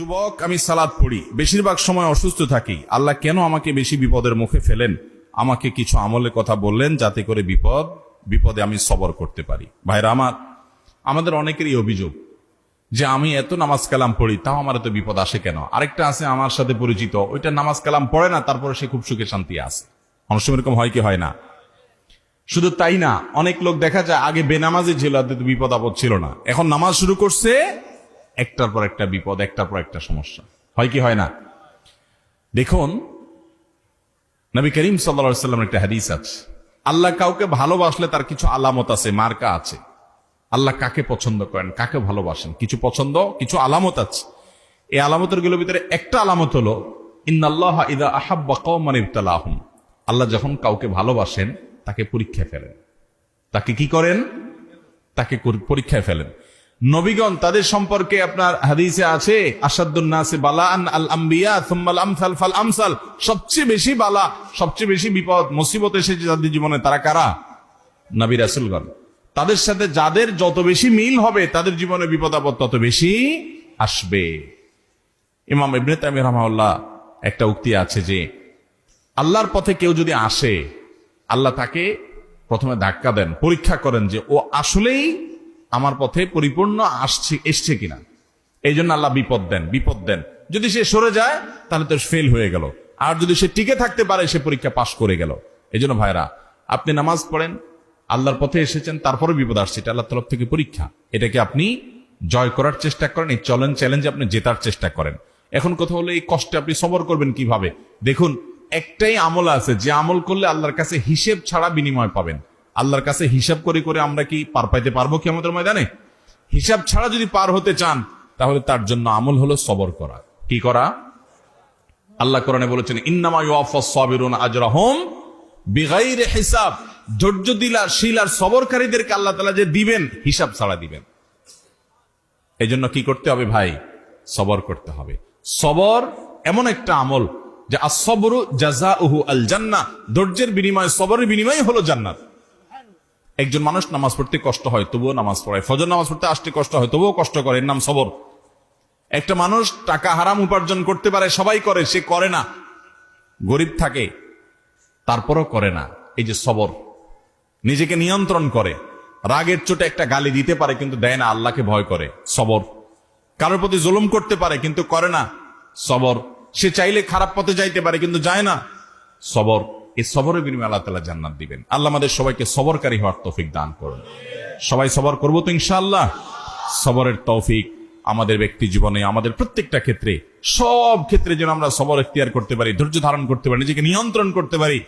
যুবক, আমি সালাদ পড়ি। বেশিরভাগ সময় অসুস্থ থাকি। আল্লাহ কেন আমাকে বেশি বিপদের মুখে ফেলেন? আমাকে কিছু আমলের কথা বললেন যাতে করে বিপদ, বিপদে আমি সবর করতে পারি। ভাইরা আমার, আমাদের অনেকেরই অভিযোগ যে আমি এত নামাজ কালাম পড়ি, তাও আমার এত বিপদ আসে কেন? আরেকটা আছে আমার সাথে পরিচিত, ওইটা নামাজ কালাম পড়ে না, তারপরে সে খুব সুখে শান্তি আছে। অনেক সময় এরকম হয় কি হয় না? শুধু তাই না, অনেক লোক দেখা যায় আগে বেনামাজি ছিল বিপদ আপদ ছিল না। এখন নামাজ শুরু করছে একটার পর একটা বিপদ, একটার পর একটা সমস্যা। হয় কি, হয় না? দেখুন, নবী করিম সাল্লা সাল্লাম একটা হাদিস আছে। আল্লাহ কাউকে ভালোবাসলে তার কিছু আলামত আছে, মার্কা আছে। আল্লাহ কাকে পছন্দ করেন, কাকে ভালোবাসেন? কিছু পছন্দ, কিছু আলামত আছে। এই আলামতেরগুলোর ভিতরে একটা আলামত হলো, ইন্নাল্লাহ ইদা আল্লাহ যখন কাউকে ভালোবাসেন, তাকে পরীক্ষায় ফেলেন। তাকে কি করেন? তাকে পরীক্ষায় ফেলেন। নবীগণ, তাদের সম্পর্কে আপনার হাদিসে আছে আসাদুন্নাসে বালান আল আম্বিয়া থুম্মাল আমসাল ফাল আমসাল। সবচেয়ে বেশি বালা, সবচেয়ে বেশি বিপদ, মুসিবত এসেছে তাদের জীবনে তারা কারা? নবী রাসুলগণ। তাদের সাথে যাদের যত বেশি মিল হবে, তাদের জীবনে বিপদ আপদ তত বেশি আসবে। ইমাম ইবনে তাইমি রহমাউল্লাহ একটা উক্তি আছে যে, আল্লাহর পথে কেউ যদি আসে, আল্লাহ তাকে প্রথমে ধাক্কা দেন, পরীক্ষা করেন যে ও আসলেই আমার পথে পরিপূর্ণ আসছে, এসছে কিনা। এই জন্য আল্লাহ বিপদ দেন বিপদ দেন। যদি সে সরে যায়, তাহলে তো ফেল হয়ে গেল। আর যদি সে টিকে থাকতে পারে, সে পরীক্ষা পাশ করে গেল। এই জন্য ভাইরা, আপনি নামাজ পড়েন, আল্লাহর পথে এসেছেন, তারপরে বিপদ আসছে, এটা আল্লাহ তরফ থেকে পরীক্ষা। এটাকে আপনি জয় করার চেষ্টা করেন, এই চলেন চ্যালেঞ্জে আপনি জেতার চেষ্টা করেন। এখন কথা হলো, এই কষ্টে আপনি সবর করবেন কীভাবে? দেখুন, একটাই আমল আছে, যে আমল করলে আল্লাহর কাছে হিসেব ছাড়া বিনিময় পাবেন। আল্লাহর কাছে হিসাব করে করে আমরা কি পার পাইতে পারব কি আমাদের ময়দানে? হিসাব ছাড়া যদি পার হতে চান, তাহলে তার জন্য আমল হলো সবর করা। কি করা? আল্লাহ কোরআনে বলেছেন, ইন্নামা সাবিরুন আজরাহুম বিগাইরে হিসাব। ধৈর্য দিলার, শিলার সবরকারীদেরকে আল্লাহ তাআলা যে দিবেন, হিসাব ছাড়া দিবেন। এই জন্য কি করতে হবে ভাই? সবর করতে হবে। সবর এমন একটা আমল যে আসবরু জাজা উহু আল জান্না ধৈর্যের বিনিময়ে, সবরের বিনিময় হলো জান্নাত। একজন মানুষ নামাজ পড়তে কষ্ট হয়, তবুও নামাজ পড়ায়। ফজর নামাজ পড়তে আসতে কষ্ট হয়, তবুও কষ্ট করে। এর নাম সবর। একটা মানুষ টাকা হারাম উপার্জন করতে পারে, সবাই করে, সে করে না। গরিব থাকে, তারপরও করে না। এই যে সবর। নিজেকে নিয়ন্ত্রণ করে। রাগের চোটে একটা গালি দিতে পারে, কিন্তু দেয় না, আল্লাহকে ভয় করে। সবর। কারোর প্রতি জুলুম করতে পারে, কিন্তু করে না। সবর। সে চাইলে খারাপ পথে যাইতে পারে, কিন্তু যায় না। সবর। এই সবরের বিনিময়ে আল্লাহ তালা জান্নাত দিবেন। আল্লাহ আমাদের সবাইকে সবরকারী হওয়ার তৌফিক দান করুন। সবাই সবর করব তো ইনশাআল্লাহ? সবরের তৌফিক আমাদের ব্যক্তি জীবনে, আমাদের প্রত্যেকটা ক্ষেত্রে, সব ক্ষেত্রে যেন আমরা সবর এখতিয়ার করতে পারি, ধৈর্য ধারণ করতে পারি, নিজেকে নিয়ন্ত্রণ করতে পারি